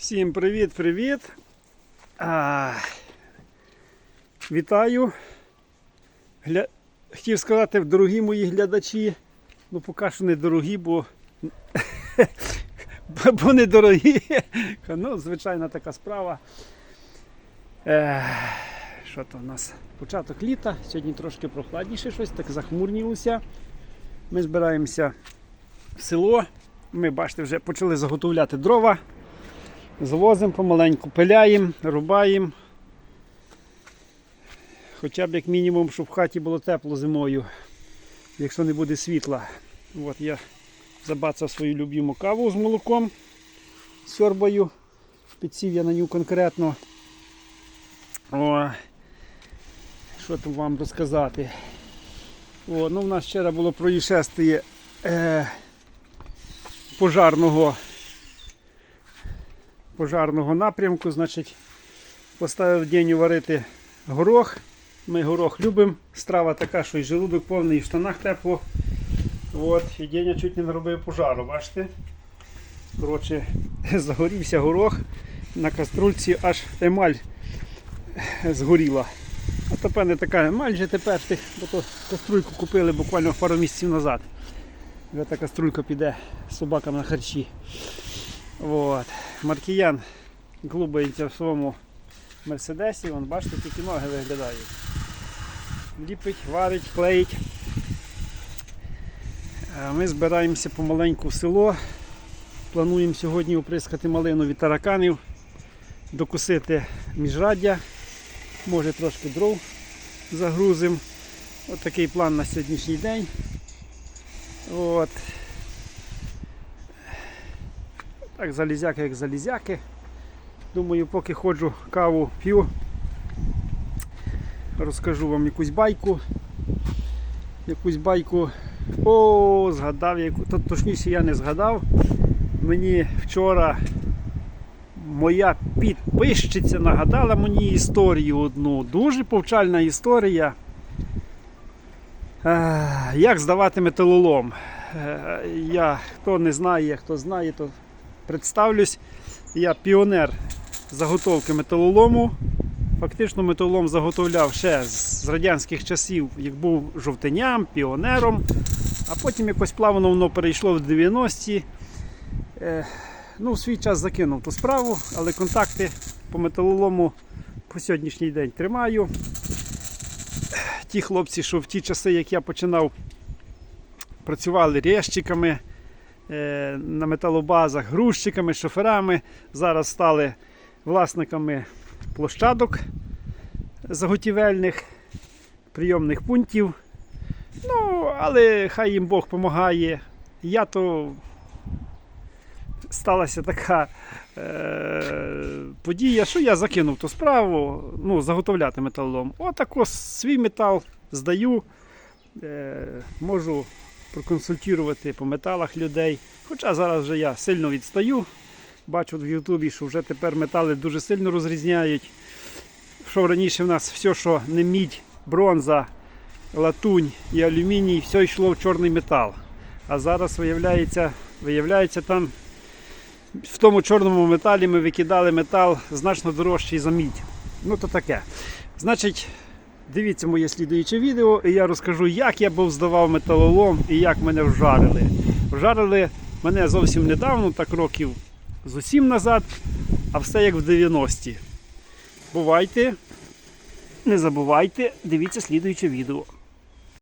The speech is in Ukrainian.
Всім привіт-привіт. Вітаю. Гля... Хотів сказати, дорогі мої глядачі. Ну, поки що не дорогі, бо, бо- бо не дорогі. Ну, звичайна така справа. Е, що то у нас? Початок літа. Сьогодні трошки прохладніше щось, так захмурнілося. Ми збираємося в село. Ми, бачите, вже почали заготовляти дрова. Звозимо помаленьку, пиляємо, рубаємо. Хоча б як мінімум, щоб в хаті було тепло зимою, якщо не буде світла. От я забацав свою любиму каву з молоком, сьорбаю. Підсів я на нього конкретно. О, що тут вам розказати? О, ну, у нас вчора було происшествие е, пожарного пожарного напрямку. Значить, поставив день варити горох. Ми горох любимо. Страва така, що і желудок повний, і в штанах тепло. От, і Деня чуть не наробив пожару, бачите? Коротше, загорівся горох. На каструльці аж емаль згоріла. А тепер не така емаль же тепер, бо то каструльку купили буквально пару місяців назад. Та каструлька піде з собаками на харчі. От. Маркіян клубається в своєму мерседесі, Вон, бачите, тільки ноги виглядають. Ліпить, варить, клеїть. Ми збираємося помаленьку в село. Плануємо сьогодні оприскати малину від тараканів, докусити міжраддя, може трошки дров загрузимо. От такий план на сьогоднішній день. От. Так, залізяки як залізяки. Думаю, поки ходжу каву п'ю, розкажу вам якусь байку. Якусь байку. О, згадав яку. То, точніше я не згадав. Мені вчора моя підписчиця нагадала мені історію одну. Дуже повчальна історія. Е, Як здавати металолом? Е, Я, хто не знає, хто знає, то представлюсь. Я піонер заготовки металолому. Фактично металолом заготовляв ще з радянських часів, як був жовтеням, піонером, а потім якось плавно воно перейшло в 90-ті. Е, ну, в свій час закинув ту справу, але контакти по металолому по сьогоднішній день тримаю. Ті хлопці, що в ті часи, як я починав, працювали резчиками, е, на металобазах, грузчиками, шоферами. Зараз стали власниками площадок заготівельних, прийомних пунктів. Ну, але хай їм Бог допомагає. Я то сталася така е, подія, що я закинув ту справу, ну, заготовляти металолом. Отако свій метал здаю, е, можу проконсультувати по металах людей. Хоча зараз вже я сильно відстаю. Бачу в Ютубі, що вже тепер метали дуже сильно розрізняють. Що раніше в нас все, що не мідь, бронза, латунь і алюміній, все йшло в чорний метал. А зараз виявляється, виявляється там в тому чорному металі ми викидали метал значно дорожчий за мідь. Ну то таке. Значить, дивіться моє слідуюче відео, і я розкажу, як я був здавав металолом і як мене вжарили. Вжарили мене зовсім недавно, так років з усім назад, а все як в 90-ті. Бувайте, не забувайте, дивіться слідуюче відео.